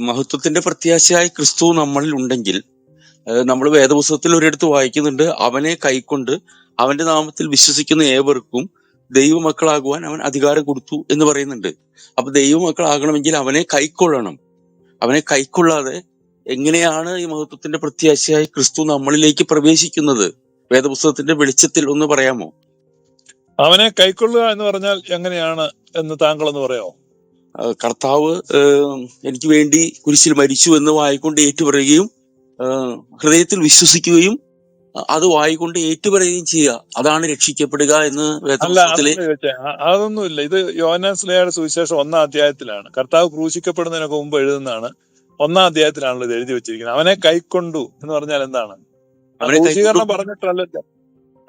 മഹത്വത്തിന്റെ പ്രത്യാശയായി ക്രിസ്തു നമ്മളിൽ ഉണ്ടെങ്കിൽ നമ്മൾ വേദപുസ്തകത്തിൽ ഒരിടത്ത് വായിക്കുന്നുണ്ട് അവനെ കൈക്കൊണ്ട് അവന്റെ നാമത്തിൽ വിശ്വസിക്കുന്ന ഏവർക്കും ദൈവമക്കളാകുവാൻ അവൻ അധികാരം കൊടുത്തു എന്ന് പറയുന്നുണ്ട്. അപ്പൊ ദൈവമക്കളാകണമെങ്കിൽ അവനെ കൈക്കൊള്ളണം. അവനെ കൈക്കൊള്ളാതെ എങ്ങനെയാണ് ഈ മഹത്വത്തിന്റെ പ്രത്യാശയായി ക്രിസ്തു നമ്മളിലേക്ക് പ്രവേശിക്കുന്നത്? വേദപുസ്തകത്തിന്റെ വെളിച്ചത്തിൽ ഒന്ന് പറയാമോ? അവനെ കൈക്കൊള്ളുക എന്ന് പറഞ്ഞാൽ എങ്ങനെയാണ് എന്ന് താങ്കൾ ഒന്ന് പറയാമോ? കർത്താവ് എനിക്ക് വേണ്ടി കുരിശിൽ മരിച്ചു എന്ന് വായിക്കൊണ്ട് ഏറ്റുപറയുകയും ഹൃദയത്തിൽ വിശ്വസിക്കുകയും അത് വായിക്കൊണ്ട് ഏറ്റുപറയുകയും ചെയ്യുക. അതാണ് രക്ഷിക്കപ്പെടുക എന്ന് അതൊന്നുമില്ല. ഇത് യോനാസ്ലയുടെ സുവിശേഷം ഒന്നാം അധ്യായത്തിലാണ്. കർത്താവ് ക്രൂശിക്കപ്പെടുന്നതിനൊക്കെ മുമ്പ് എഴുതുന്നതാണ്. ഒന്നാം അധ്യായത്തിലാണല്ലോ ഇത് എഴുതി വെച്ചിരിക്കുന്നത്. അവനെ കൈക്കൊണ്ടു എന്ന് പറഞ്ഞാൽ എന്താണ്? ക്രൂശീകരണം പറഞ്ഞിട്ടല്ലല്ലോ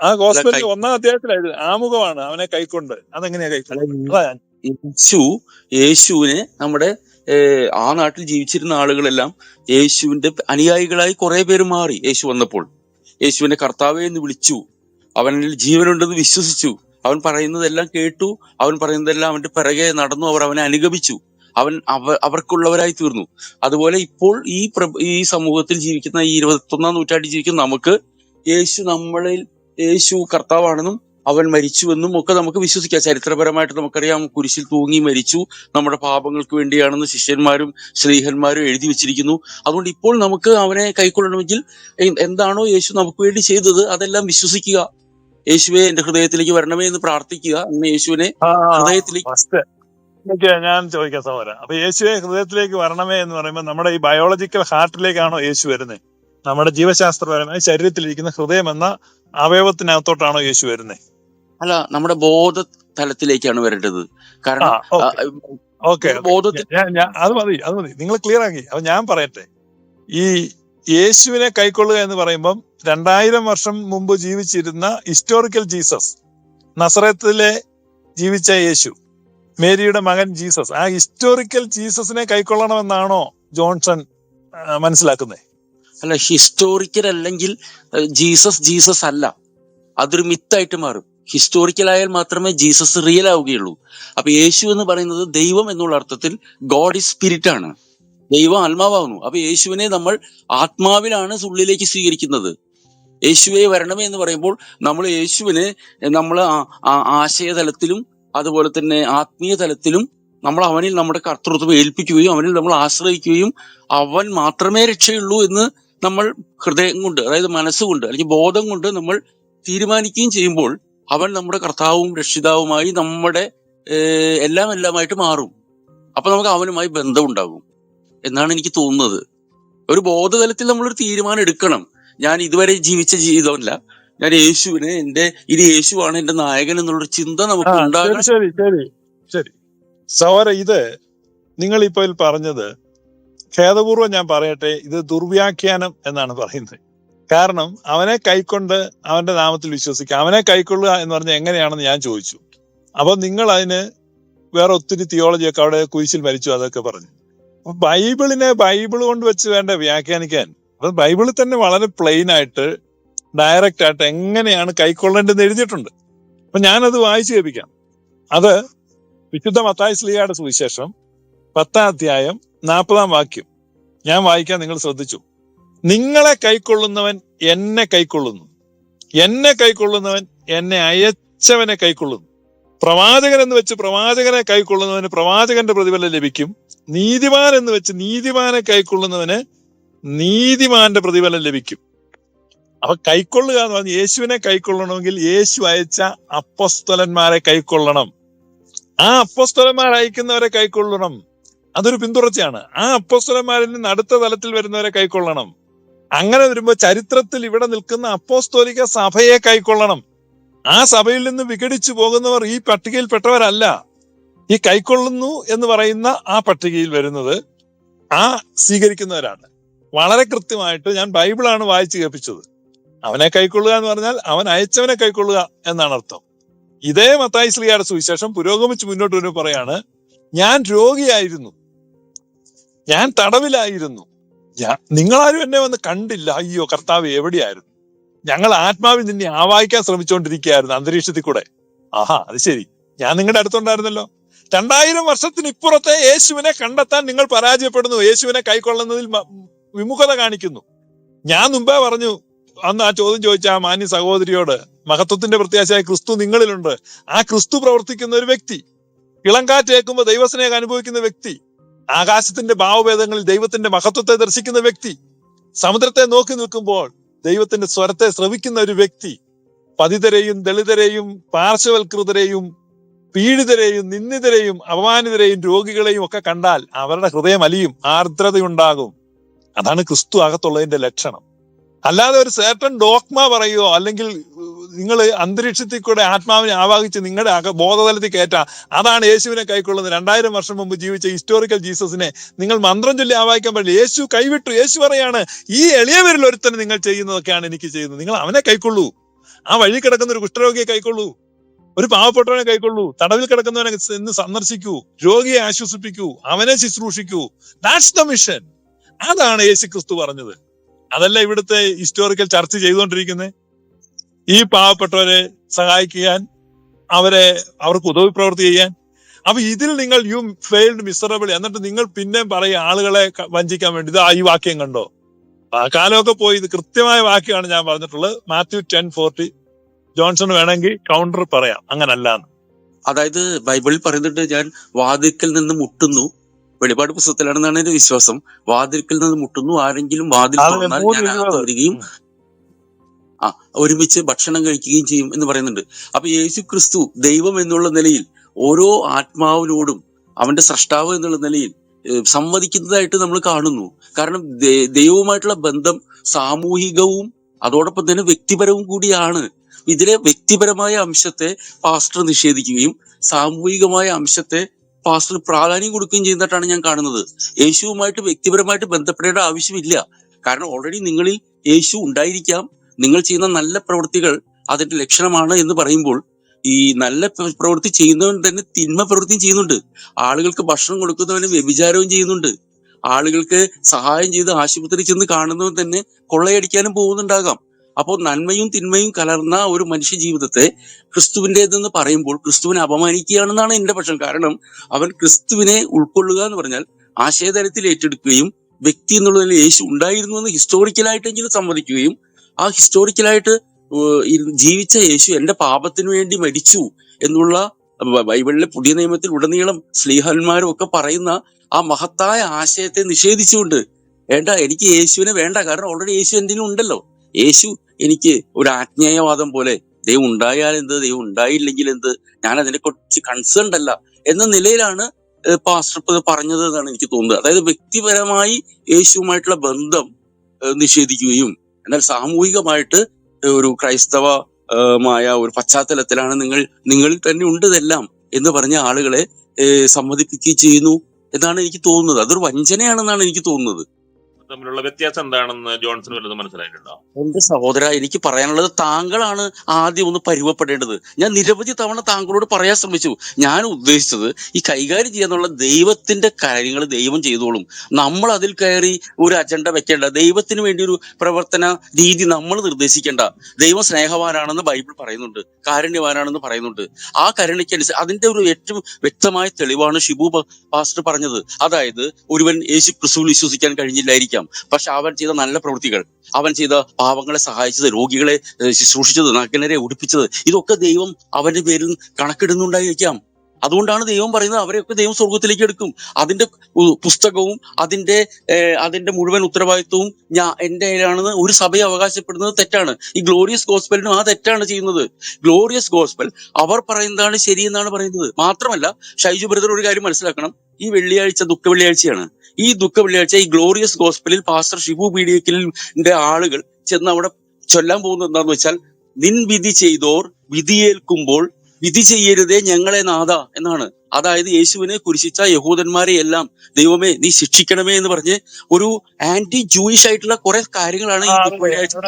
ആ ഗോസ്പലിൽ ഒന്നാം അധ്യായത്തിൽ ആമുഖമാണ് അവനെ കൈക്കൊണ്ട്. അതെങ്ങനെയാ കൈക്കൊണ്ട്? അതാ ഞാൻ യേശു യേശുവിനെ നമ്മുടെ ആ നാട്ടിൽ ജീവിച്ചിരുന്ന ആളുകളെല്ലാം യേശുവിന്റെ അനുയായികളായി കുറെ പേര് മാറി യേശു വന്നപ്പോൾ. യേശുവിനെ കർത്താവേ എന്ന് വിളിച്ചു. അവനിൽ ജീവനുണ്ടെന്ന് വിശ്വസിച്ചു. അവൻ പറയുന്നതെല്ലാം കേട്ടു. അവൻ പറയുന്നതെല്ലാം അവന്റെ പിറകെ നടന്നു. അവർ അവനെ അനുഗമിച്ചു. അവൻ അവ അവർക്കുള്ളവരായി തീർന്നു. അതുപോലെ ഇപ്പോൾ ഈ ഈ സമൂഹത്തിൽ ജീവിക്കുന്ന ഈ ഇരുപത്തൊന്നാം നൂറ്റാണ്ടിൽ ജീവിക്കുന്ന നമുക്ക് യേശു നമ്മളിൽ യേശു കർത്താവാണെന്നും അവൻ മരിച്ചുവെന്നും ഒക്കെ നമുക്ക് വിശ്വസിക്കാം. ചരിത്രപരമായിട്ട് നമുക്കറിയാം കുരിശിൽ തൂങ്ങി മരിച്ചു. നമ്മുടെ പാപങ്ങൾക്ക് വേണ്ടിയാണെന്ന് ശിഷ്യന്മാരും ശ്രീഹന്മാരും എഴുതി വെച്ചിരിക്കുന്നു. അതുകൊണ്ട് ഇപ്പോൾ നമുക്ക് അവനെ കൈക്കൊള്ളണമെങ്കിൽ എന്താണോ യേശു നമുക്ക് വേണ്ടി ചെയ്തത് അതെല്ലാം വിശ്വസിക്കുക. യേശുവെ എന്റെ ഹൃദയത്തിലേക്ക് വരണമേ എന്ന് പ്രാർത്ഥിക്കുക. അങ്ങനെ യേശുവിനെ ഹൃദയത്തിലേക്ക് ഞാൻ ചോദിക്കാം സഹോദര അപ്പൊ യേശുവെ ഹൃദയത്തിലേക്ക് വരണമേ എന്ന് പറയുമ്പോൾ നമ്മുടെ ഈ ബയോളജിക്കൽ ഹാർട്ടിലേക്കാണോ യേശു വരുന്നത് നമ്മുടെ ജീവശാസ്ത്രപരമായി ശരീരത്തിലിരിക്കുന്ന ഹൃദയം എന്ന അവയവത്തിനകത്തോട്ടാണോ യേശു വരുന്നത് അല്ല നമ്മുടെ ബോധ തലത്തിലേക്കാണ് വരേണ്ടത്. കാരണം ഓക്കെ. അത് മതി അത് മതി. നിങ്ങൾ ക്ലിയർ ആക്കി. അപ്പൊ ഞാൻ പറയട്ടെ. ഈ യേശുവിനെ കൈക്കൊള്ളുക എന്ന് പറയുമ്പം രണ്ടായിരം വർഷം മുമ്പ് ജീവിച്ചിരുന്ന ഹിസ്റ്റോറിക്കൽ ജീസസ് നസറത്തിലെ ജീവിച്ച യേശു മേരിയുടെ മകൻ ജീസസ് ആ ഹിസ്റ്റോറിക്കൽ ജീസസിനെ കൈക്കൊള്ളണമെന്നാണോ ജോൺസൺ മനസ്സിലാക്കുന്നത് അല്ല ഹിസ്റ്റോറിക്കൽ അല്ലെങ്കിൽ ജീസസ് ജീസസ് അല്ല. അതൊരു മിത്തായിട്ട് മാറും. ഹിസ്റ്റോറിക്കൽ ആയാൽ മാത്രമേ ജീസസ് റിയൽ ആവുകയുള്ളൂ. അപ്പൊ യേശു എന്ന് പറയുന്നത് ദൈവം എന്നുള്ള അർത്ഥത്തിൽ ഗോഡ് ഇസ് സ്പിരിറ്റ് ആണ്. ദൈവം ആത്മാവാകുന്നു. അപ്പൊ യേശുവിനെ നമ്മൾ ആത്മാവിലാണ് ഉള്ളിലേക്ക് സ്വീകരിക്കുന്നത്. യേശുവെ വരണമേ എന്ന് പറയുമ്പോൾ നമ്മൾ യേശുവിനെ നമ്മൾ ആശയ തലത്തിലും അതുപോലെ തന്നെ ആത്മീയ തലത്തിലും നമ്മൾ അവനിൽ നമ്മുടെ കർത്തൃത്വം ഏൽപ്പിക്കുകയും അവനിൽ നമ്മൾ ആശ്രയിക്കുകയും അവൻ മാത്രമേ രക്ഷയുള്ളൂ എന്ന് നമ്മൾ ഹൃദയം കൊണ്ട് അതായത് മനസ്സുകൊണ്ട് അല്ലെങ്കിൽ ബോധം കൊണ്ട് നമ്മൾ തീരുമാനിക്കുകയും ചെയ്യുമ്പോൾ അവൻ നമ്മുടെ കർത്താവും രക്ഷിതാവുമായി നമ്മുടെ എല്ലാം എല്ലാമായിട്ട് മാറും. അപ്പൊ നമുക്ക് അവനുമായി ബന്ധം ഉണ്ടാകും എന്നാണ് എനിക്ക് തോന്നുന്നത്. ഒരു ബോധതലത്തിൽ നമ്മളൊരു തീരുമാനം എടുക്കണം. ഞാൻ ഇതുവരെ ജീവിച്ച ജീവിതമല്ല. ഞാൻ യേശുവിനെ എന്റെ ഇനി യേശുവാണ് എന്റെ നായകൻ എന്നുള്ളൊരു ചിന്ത നമുക്ക് ഉണ്ടാകും ശരി ശരി ശരി സൗര ഇത് നിങ്ങൾ ഇപ്പോൾ പറഞ്ഞത് ഖേദപൂർവം ഞാൻ പറയട്ടെ ഇത് ദുർവ്യാഖ്യാനം എന്നാണ് പറയുന്നത്. കാരണം അവനെ കൈക്കൊണ്ട് അവന്റെ നാമത്തിൽ വിശ്വസിക്കുക അവനെ കൈക്കൊള്ളുക എന്ന് പറഞ്ഞാൽ എങ്ങനെയാണെന്ന് ഞാൻ ചോദിച്ചു. അപ്പൊ നിങ്ങൾ അതിന് വേറെ ഒത്തിരി തിയോളജിയൊക്കെ അവിടെ കുരിശിൽ മരിച്ചു അതൊക്കെ പറഞ്ഞു. അപ്പൊ ബൈബിളിനെ ബൈബിൾ കൊണ്ട് വെച്ച് വേണ്ട വ്യാഖ്യാനിക്കാൻ. അപ്പൊ ബൈബിളിൽ തന്നെ വളരെ പ്ലെയിൻ ആയിട്ട് ഡയറക്റ്റ് ആയിട്ട് എങ്ങനെയാണ് കൈക്കൊള്ളേണ്ടതെന്ന് എഴുതിയിട്ടുണ്ട്. അപ്പൊ ഞാനത് വായിച്ചു കേൾപ്പിക്കാം. അത് വിശുദ്ധ മത്തായ സ്ലീഹയുടെ സുവിശേഷം പത്താം അധ്യായം നാൽപ്പതാം വാക്യം. ഞാൻ വായിക്കാൻ നിങ്ങൾ ശ്രദ്ധിച്ചു. നിങ്ങളെ കൈക്കൊള്ളുന്നവൻ എന്നെ കൈക്കൊള്ളുന്നു. എന്നെ കൈക്കൊള്ളുന്നവൻ എന്നെ അയച്ചവനെ കൈക്കൊള്ളുന്നു. പ്രവാചകൻ എന്ന് വെച്ച് പ്രവാചകനെ കൈക്കൊള്ളുന്നവന് പ്രവാചകന്റെ പ്രതിഫലം ലഭിക്കും. നീതിമാൻ എന്ന് വെച്ച് നീതിമാനെ കൈക്കൊള്ളുന്നവന് നീതിമാന്റെ പ്രതിഫലം ലഭിക്കും. അപ്പൊ കൈക്കൊള്ളുക എന്ന് പറഞ്ഞാൽ യേശുവിനെ കൈക്കൊള്ളണമെങ്കിൽ യേശു അയച്ച അപ്പസ്തലന്മാരെ കൈക്കൊള്ളണം. ആ അപ്പസ്തലന്മാർ അയക്കുന്നവരെ കൈക്കൊള്ളണം. അതൊരു പിന്തുടർച്ചയാണ്. ആ അപ്പസ്തലന്മാരിൽ നിന്ന് അടുത്ത തലത്തിൽ വരുന്നവരെ കൈക്കൊള്ളണം. അങ്ങനെ വരുമ്പോ ചരിത്രത്തിൽ ഇവിടെ നിൽക്കുന്ന അപ്പോസ്തോലിക സഭയെ കൈക്കൊള്ളണം. ആ സഭയിൽ നിന്ന് വിഘടിച്ചു പോകുന്നവർ ഈ പട്ടികയിൽപ്പെട്ടവരല്ല. ഈ കൈക്കൊള്ളുന്നു എന്ന് പറയുന്ന ആ പട്ടികയിൽ വരുന്നത് ആ സ്വീകരിക്കുന്നവരാണ്. വളരെ കൃത്യമായിട്ട് ഞാൻ ബൈബിളാണ് വായിച്ചു കേൾപ്പിച്ചത്. അവനെ കൈക്കൊള്ളുക എന്ന് പറഞ്ഞാൽ അവൻ അയച്ചവനെ കൈക്കൊള്ളുക എന്നാണ് അർത്ഥം. ഇതേ മത്തായി ശ്രീയുടെ സുവിശേഷം പുരോഗമിച്ച് മുന്നോട്ട് വരുമ്പോൾ പറയാണ് ഞാൻ രോഗിയായിരുന്നു. ഞാൻ തടവിലായിരുന്നു. ഞാൻ നിങ്ങളാരും എന്നെ വന്ന് കണ്ടില്ല. അയ്യോ കർത്താവ് എവിടെയായിരുന്നു? ഞങ്ങൾ ആത്മാവിൽ നിന്നെ ആവാഹിക്കാൻ ശ്രമിച്ചുകൊണ്ടിരിക്കുകയായിരുന്നു അന്തരീക്ഷത്തിൽ കൂടെ. ആഹാ അത് ശരി. ഞാൻ നിങ്ങളുടെ അടുത്തുണ്ടായിരുന്നല്ലോ. രണ്ടായിരം വർഷത്തിന് ഇപ്പുറത്തെ യേശുവിനെ കണ്ടെത്താൻ നിങ്ങൾ പരാജയപ്പെടുന്നു. യേശുവിനെ കൈക്കൊള്ളുന്നതിൽ വിമുഖത കാണിക്കുന്നു. ഞാൻ മുമ്പേ പറഞ്ഞു അന്ന് ആ ചോദ്യം ചോദിച്ച ആ മാന്യ സഹോദരിയോട് മഹത്വത്തിന്റെ പ്രത്യാശയായ ക്രിസ്തു നിങ്ങളിലുണ്ട്. ആ ക്രിസ്തു പ്രവർത്തിക്കുന്ന ഒരു വ്യക്തി ഇളങ്കാറ്റ് ഏൽക്കുമ്പോൾ ദൈവസ്നേഹം അനുഭവിക്കുന്ന വ്യക്തി ആകാശത്തിന്റെ ഭാവഭേദങ്ങളിൽ ദൈവത്തിന്റെ മഹത്വത്തെ ദർശിക്കുന്ന വ്യക്തി സമുദ്രത്തെ നോക്കി നിൽക്കുമ്പോൾ ദൈവത്തിന്റെ സ്വരത്തെ ശ്രവിക്കുന്ന ഒരു വ്യക്തി പതിതരെയും ദളിതരെയും പാർശ്വവൽകൃതരെയും പീഡിതരെയും നിന്ദിതരെയും അപമാനിതരെയും രോഗികളെയും ഒക്കെ കണ്ടാൽ അവരുടെ ഹൃദയം അലിയും ആർദ്രതയുണ്ടാകും. അതാണ് ക്രിസ്തു അകത്തുള്ളതിന്റെ ലക്ഷണം. അല്ലാതെ ഒരു സേട്ടൻ ഡോക്മ പറയുകയോ അല്ലെങ്കിൽ നിങ്ങൾ അന്തരീക്ഷത്തിൽ കൂടെ ആത്മാവിനെ ആവാഹിച്ച് നിങ്ങളുടെ അക ബോധതലത്തിൽ കയറ്റാ അതാണ് യേശുവിനെ കൈക്കൊള്ളുന്നത്. രണ്ടായിരം വർഷം മുമ്പ് ജീവിച്ച ഹിസ്റ്റോറിക്കൽ ജീസസിനെ നിങ്ങൾ മന്ത്രം ചൊല്ലി ആവാഹിക്കാൻ പറ്റില്ല യേശു കൈവിട്ടു. യേശു പറയാണ് ഈ എളിയവരിൽ ഒരുത്തന് നിങ്ങൾ ചെയ്യുന്നതൊക്കെയാണ് എനിക്ക് ചെയ്യുന്നത്. നിങ്ങൾ അവനെ കൈക്കൊള്ളൂ. ആ വഴി കിടക്കുന്ന ഒരു കുഷ്ഠരോഗിയെ കൈക്കൊള്ളൂ. ഒരു പാവപ്പെട്ടവനെ കൈക്കൊള്ളൂ. തടവിൽ കിടക്കുന്നവനെ ഇന്ന് സന്ദർശിക്കൂ. രോഗിയെ ആശ്വസിപ്പിക്കൂ. അവനെ ശുശ്രൂഷിക്കൂ. ദാറ്റ്സ് ദ മിഷൻ അതാണ് യേശു ക്രിസ്തു പറഞ്ഞത്. അതല്ല ഇവിടുത്തെ ഹിസ്റ്റോറിക്കൽ ചർച്ച ചെയ്തുകൊണ്ടിരിക്കുന്നത്. ഈ പാവപ്പെട്ടവരെ സഹായിക്കാൻ അവരെ അവർക്ക് ഉദവി പ്രവൃത്തി ചെയ്യാൻ. അപ്പൊ ഇതിൽ നിങ്ങൾ യു ഫെയിൽഡ് മിസറബിൾ എന്നിട്ട് നിങ്ങൾ പിന്നെ പറയും ആളുകളെ വഞ്ചിക്കാൻ വേണ്ടി. ഇത് ഈ വാക്യം കണ്ടോ? ആ കാലമൊക്കെ പോയി. ഇത് കൃത്യമായ വാക്യമാണ് ഞാൻ പറഞ്ഞിട്ടുള്ളത്. Matthew ten forty. ജോൺസൺ വേണമെങ്കിൽ കൗണ്ടർ പറയാം. അങ്ങനല്ല അതായത് ബൈബിളിൽ പറയുന്നുണ്ട് ഞാൻ വാതിൽക്കൽ നിന്ന് മുട്ടുന്നു. വെളിപാട് പുസ്തകത്തിലാണെന്നാണ് എന്റെ വിശ്വാസം. വാതിൽക്കൽ നിന്ന് മുട്ടുന്നു. ആരെങ്കിലും വാതിൽ തുറന്നാൽ ഞാൻ വരികയും ആ ഒരുമിച്ച് ഭക്ഷണം കഴിക്കുകയും ചെയ്യും എന്ന് പറയുന്നുണ്ട്. അപ്പൊ യേശു ക്രിസ്തു ദൈവം എന്നുള്ള നിലയിൽ ഓരോ ആത്മാവിനോടും അവന്റെ സൃഷ്ടാവ് എന്നുള്ള നിലയിൽ സംവദിക്കുന്നതായിട്ട് നമ്മൾ കാണുന്നു. കാരണം ദൈവവുമായിട്ടുള്ള ബന്ധം സാമൂഹികവും അതോടൊപ്പം തന്നെ വ്യക്തിപരവും കൂടിയാണ്. ഇതിലെ വ്യക്തിപരമായ അംശത്തെ പാസ്റ്റർ നിഷേധിക്കുകയും സാമൂഹികമായ അംശത്തെ പാസ്റ്റർ പ്രാധാന്യം കൊടുക്കുകയും ചെയ്യുന്നതായിട്ടാണ് ഞാൻ കാണുന്നത്. യേശുവുമായിട്ട് വ്യക്തിപരമായിട്ട് ബന്ധപ്പെടേണ്ട ആവശ്യമില്ല. കാരണം ഓൾറെഡി നിങ്ങളിൽ യേശു ഉണ്ടായിരിക്കാം. നിങ്ങൾ ചെയ്യുന്ന നല്ല പ്രവൃത്തികൾ അതിന്റെ ലക്ഷണമാണ് എന്ന് പറയുമ്പോൾ ഈ നല്ല പ്രവൃത്തി ചെയ്യുന്നവൻ തന്നെ തിന്മ പ്രവൃത്തിയും ചെയ്യുന്നുണ്ട്. ആളുകൾക്ക് ഭക്ഷണം കൊടുക്കുന്നവന് വ്യഭിചാരവും ചെയ്യുന്നുണ്ട്. ആളുകൾക്ക് സഹായം ചെയ്ത് ആശുപത്രി ചെന്ന് കാണുന്നവൻ തന്നെ കൊള്ളയടിക്കാനും പോകുന്നുണ്ടാകാം. അപ്പോൾ നന്മയും തിന്മയും കലർന്ന ഒരു മനുഷ്യ ജീവിതത്തെ ക്രിസ്തുവിന്റെതെന്ന് പറയുമ്പോൾ ക്രിസ്തുവിനെ അപമാനിക്കുകയാണെന്നാണ് എന്റെ പക്ഷം. കാരണം അവൻ ക്രിസ്തുവിനെ ഉൾക്കൊള്ളുക എന്ന് പറഞ്ഞാൽ ആശയതലത്തിൽ ഏറ്റെടുക്കുകയും വ്യക്തി എന്നുള്ളതിൽ യേശു ഉണ്ടായിരുന്നു എന്ന് ഹിസ്റ്റോറിക്കലായിട്ടെങ്കിലും സമ്മതിക്കുകയും ആ ഹിസ്റ്റോറിക്കലായിട്ട് ജീവിച്ച യേശു എന്റെ പാപത്തിനു വേണ്ടി മരിച്ചു എന്നുള്ള ബൈബിളിലെ പുതിയ നിയമത്തിൽ ഉടനീളം സ്ലീഹന്മാരും ഒക്കെ പറയുന്ന ആ മഹത്തായ ആശയത്തെ നിഷേധിച്ചുകൊണ്ട് വേണ്ട എനിക്ക് യേശുവിനെ വേണ്ട കാരണം ഓൾറെഡി യേശു എന്റെ ഉണ്ടല്ലോ. യേശു എനിക്ക് ഒരു ആജ്ഞേയവാദം പോലെ ദൈവം ഉണ്ടായാൽ എന്ത് ദൈവം ഉണ്ടായില്ലെങ്കിൽ എന്ത് ഞാൻ അതിനെ കുറിച്ച് കൺസേൺഡ് അല്ല എന്ന നിലയിലാണ് പാസ്റ്റർ പറഞ്ഞത് എന്നാണ് എനിക്ക് തോന്നുന്നത്. അതായത് വ്യക്തിപരമായി യേശുവുമായിട്ടുള്ള ബന്ധം നിഷേധിക്കുകയും എന്നാൽ സാമൂഹികമായിട്ട് ഒരു ക്രൈസ്തവ മായ ഒരു പശ്ചാത്തലത്തിലാണ് നിങ്ങൾ നിങ്ങളിൽ തന്നെ ഉണ്ടതെല്ലാം എന്ന് പറഞ്ഞ ആളുകളെ സമ്മതിപ്പിക്കുകയും ചെയ്യുന്നു എന്നാണ് എനിക്ക് തോന്നുന്നത്. അതൊരു വഞ്ചനയാണെന്നാണ് എനിക്ക് തോന്നുന്നത്. തമ്മിലുള്ള വ്യത്യാസം എന്താണെന്ന് ജോൺസൺ വല്ലതും മനസ്സിലായിട്ടുണ്ടോ? എന്റെ സഹോദര എനിക്ക് പറയാനുള്ളത് താങ്കളാണ് ആദ്യം ഒന്ന് പരുവപ്പെടേണ്ടത് ഞാൻ നിരവധി തവണ താങ്കളോട് പറയാൻ ശ്രമിച്ചു. ഞാൻ ഉദ്ദേശിച്ചത് ഈ കൈകാര്യം ചെയ്യാനുള്ള ദൈവത്തിന്റെ കാര്യങ്ങൾ ദൈവം ചെയ്തോളും. നമ്മൾ അതിൽ കയറി ഒരു അജണ്ട വെക്കേണ്ട. ദൈവത്തിന് വേണ്ടി ഒരു പ്രവർത്തന രീതി നമ്മൾ നിർദ്ദേശിക്കേണ്ട. ദൈവം സ്നേഹവാനാണെന്ന് ബൈബിൾ പറയുന്നുണ്ട്. കാരുണ്യവാനാണെന്ന് പറയുന്നുണ്ട്. ആ കരുണയ്ക്കനുസരിച്ച് അതിന്റെ ഒരു ഏറ്റവും വ്യക്തമായ തെളിവാണ് ഷിബു പാസ്റ്റർ പറഞ്ഞത്. അതായത് ഒരുവൻ യേശു ക്രിസ്തുവിൽ വിശ്വസിക്കാൻ കഴിഞ്ഞില്ലായിരിക്കാം. പക്ഷെ അവൻ ചെയ്ത നല്ല പ്രവൃത്തികൾ അവൻ ചെയ്ത പാവങ്ങളെ സഹായിച്ചത് രോഗികളെ ശുശ്രൂഷിച്ചത് നഗ്നരെ ഉടുപ്പിച്ചത് ഇതൊക്കെ ദൈവം അവന്റെ പേരിൽ കണക്കിടുന്നുണ്ടായിരിക്കാം. അതുകൊണ്ടാണ് ദൈവം പറയുന്നത് അവരെയൊക്കെ ദൈവം സ്വർഗത്തിലേക്ക് എടുക്കും. അതിന്റെ പുസ്തകവും അതിന്റെ അതിന്റെ മുഴുവൻ ഉത്തരവാദിത്വവും ഞാൻ എന്റെ കയ്യിലാണെന്ന് ഒരു സഭയെ അവകാശപ്പെടുന്നത് തെറ്റാണ്. ഈ ഗ്ലോറിയസ് ഗോസ്പെലിനും ആ തെറ്റാണ് ചെയ്യുന്നത്. ഗ്ലോറിയസ് ഗോസ്പെൽ അവർ പറയുന്നതാണ് ശരിയെന്നാണ് പറയുന്നത്. മാത്രമല്ല ഷൈജു ബ്രദർ ഒരു കാര്യം മനസ്സിലാക്കണം. ഈ വെള്ളിയാഴ്ച ദുഃഖ വെള്ളിയാഴ്ചയാണ് ഈ ദുഃഖ വെള്ളിയാഴ്ച ഈ ഗ്ലോറിയസ് ഗോസ്പലിൽ പാസ്റ്റർ ഷിബു പീഡിയക്കലിന്റെ ആളുകൾ ചെന്ന് അവിടെ ചൊല്ലാൻ പോകുന്നത് എന്താണെന്ന് വെച്ചാൽ നിൻ വിധി ചെയ്തോർ വിധിയേൽക്കുമ്പോൾ വിധി ചെയ്യരുതേ ഞങ്ങളെ നാഥ എന്നാണ് അതായത് യേശുവിനെ കുരിശിച്ച യഹൂദന്മാരെ എല്ലാം ദൈവമേ നീ ശിക്ഷിക്കണമേ എന്ന് പറഞ്ഞ് ഒരു ആന്റി ജൂയിഷ് ആയിട്ടുള്ള കുറെ കാര്യങ്ങളാണ് ഞാൻ ഫ്രീ ആയിട്ടുണ്ട്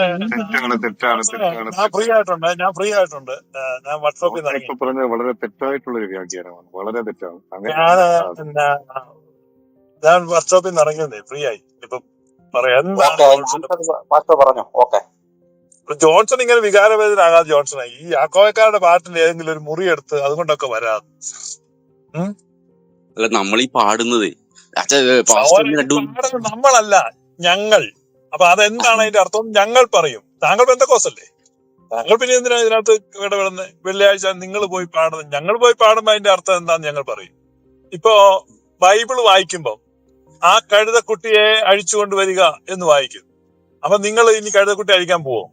ഞാൻ ഫ്രീ ആയിട്ടുണ്ട് ഞാൻ വാട്സാപ്പിൽ ഇപ്പൊ പറഞ്ഞത് വളരെ തെറ്റായിട്ടുള്ള ഒരു വ്യാഖ്യാനമാണ് വളരെ തെറ്റാണ് ഞാൻ വാട്സാപ്പിൽ നിന്ന് ഇറങ്ങിയതേ ഫ്രീ ആയി ഇപ്പൊ പറയാൻ പറഞ്ഞു ഓക്കെ ജോൺസൺ ഇങ്ങനെ വികാരവേദന വികാരവേദനാകാതെ ജോൺസൺ ഈ യാക്കോയക്കാരുടെ പാട്ടിൽ ഏതെങ്കിലും ഒരു മുറി എടുത്ത് അതുകൊണ്ടൊക്കെ വരാതെ? അല്ല നമ്മൾ ഈ പാടുന്നത് നമ്മളല്ല ഞങ്ങൾ. അപ്പൊ അതെന്താണ് അതിന്റെ അർത്ഥം? ഞങ്ങൾ പറയും. താങ്കൾ ബന്ധക്കോസല്ലേ താങ്കൾ പിന്നെ എന്തിനാ ഇതിനകത്ത് ഇടപെടുന്നത് വെള്ളിയാഴ്ച നിങ്ങൾ പോയി പാടുന്നത് ഞങ്ങൾ പോയി പാടുമ്പോ അതിന്റെ അർത്ഥം എന്താന്ന് ഞങ്ങൾ പറയും. ഇപ്പോ ബൈബിൾ വായിക്കുമ്പോ ആ കഴുതക്കുട്ടിയെ അഴിച്ചുകൊണ്ട് വരിക എന്ന് വായിക്കും. അപ്പൊ നിങ്ങൾ ഇനി കഴുതക്കുട്ടി അഴിക്കാൻ പോവോ?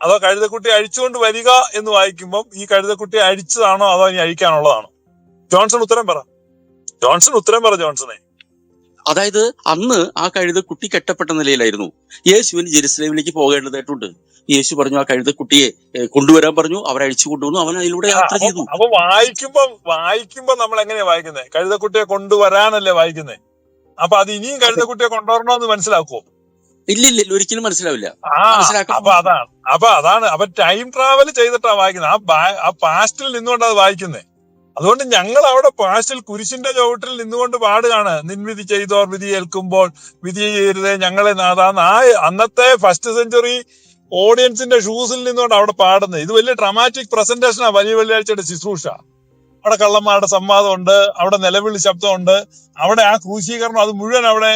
അതോ കഴുതക്കുട്ടി അഴിച്ചുകൊണ്ട് വരിക എന്ന് വായിക്കുമ്പോൾ ഈ കഴുതക്കുട്ടി അഴിച്ചതാണോ അതോ ഇനി അഴിക്കാനുള്ളതാണോ? ജോൺസൺ ഉത്തരം പറ. ജോൺസൺ ഉത്തരം പറ ജോൺസണെ. അതായത് അന്ന് ആ കഴുത കുട്ടി കെട്ടപ്പെട്ട നിലയിലായിരുന്നു. യേശുവിന് ജെറുസലേമിലേക്ക് പോകേണ്ടതായിട്ടുണ്ട്. യേശു പറഞ്ഞു ആ കഴുത കുട്ടിയെ കൊണ്ടുവരാൻ പറഞ്ഞു അവരെ അഴിച്ചു കൊണ്ടുവന്നു അവൻ അതിലൂടെ യാത്ര ചെയ്തു. അപ്പൊ വായിക്കുമ്പോ വായിക്കുമ്പോ നമ്മൾ എങ്ങനെയാ വായിക്കുന്നത് കഴുതക്കുട്ടിയെ കൊണ്ടുവരാനല്ലേ വായിക്കുന്നത് അപ്പൊ അത് ഇനിയും കഴുതക്കുട്ടിയെ കൊണ്ടുവരണമെന്ന് മനസ്സിലാക്കുവോ? ഇല്ല ഇല്ല ഇല്ല, ഒരിക്കലും മനസ്സിലാവില്ല. അപ്പൊ അതാണ്. അപ്പൊ അതാണ്. അപ്പൊ ടൈം ട്രാവൽ ചെയ്തിട്ടാ വായിക്കുന്നത് ആ ആ പാസ്റ്റിൽ നിന്നുകൊണ്ട് അത് വായിക്കുന്നത് അതുകൊണ്ട് ഞങ്ങൾ അവിടെ പാസ്റ്റിൽ കുരിശിന്റെ ചുവട്ടിൽ നിന്നുകൊണ്ട് പാടുകയാണ്. നിൻവിധി ചെയ്തോർ വിധി ഏൽക്കുമ്പോൾ വിധി ചെയ്യരുതേ ഞങ്ങളെ നാഥാന്ന് ആ അന്നത്തെ ഫസ്റ്റ് സെഞ്ചുറി ഓഡിയൻസിന്റെ ഷൂസിൽ നിന്നുകൊണ്ട് അവിടെ പാടുന്നത് ഇത് വലിയ ഡ്രമാറ്റിക് പ്രസന്റേഷനാ വലിയ വെള്ളിയാഴ്ചയുടെ ശുശ്രൂഷ. അവിടെ കള്ളന്മാരുടെ സംവാദമുണ്ട്. അവിടെ നിലവിളി ശബ്ദമുണ്ട്. അവിടെ ആ ക്രൂശീകരണം അത് മുഴുവൻ അവിടെ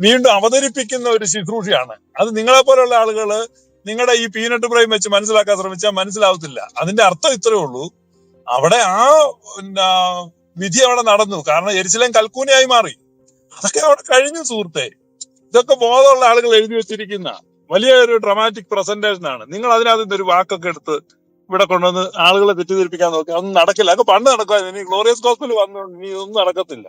വീണ്ടും അവതരിപ്പിക്കുന്ന ഒരു ശുശ്രൂഷയാണ്. അത് നിങ്ങളെ പോലെയുള്ള ആളുകൾ നിങ്ങളുടെ ഈ പീനട്ട് ബ്രൈം വെച്ച് മനസ്സിലാക്കാൻ ശ്രമിച്ചാൽ മനസ്സിലാവത്തില്ല. അതിന്റെ അർത്ഥം ഇത്രയേ ഉള്ളൂ. അവിടെ ആ വിധി അവിടെ നടന്നു. കാരണം എരിശിലേം കൽക്കൂനയായി മാറി. അതൊക്കെ അവിടെ കഴിഞ്ഞു സുഹൃത്തെ. ഇതൊക്കെ ബോധമുള്ള ആളുകൾ എഴുതി വെച്ചിരിക്കുന്ന വലിയ ഒരു ഡ്രമാറ്റിക് പ്രസന്റേഷൻ ആണ്. നിങ്ങൾ അതിനകത്ത് ഒരു വാക്കൊക്കെ എടുത്ത് ഇവിടെ കൊണ്ടുവന്ന് ആളുകളെ തെറ്റിദ്ധരിപ്പിക്കാൻ നോക്കി. അതൊന്നും നടക്കില്ല. അതൊക്കെ പണ്ട് നടക്കുക ഇനി ഗ്ലോറിയസ് ഗോസ്പൽ വന്നു ഇനി ഇതൊന്നും നടക്കത്തില്ല.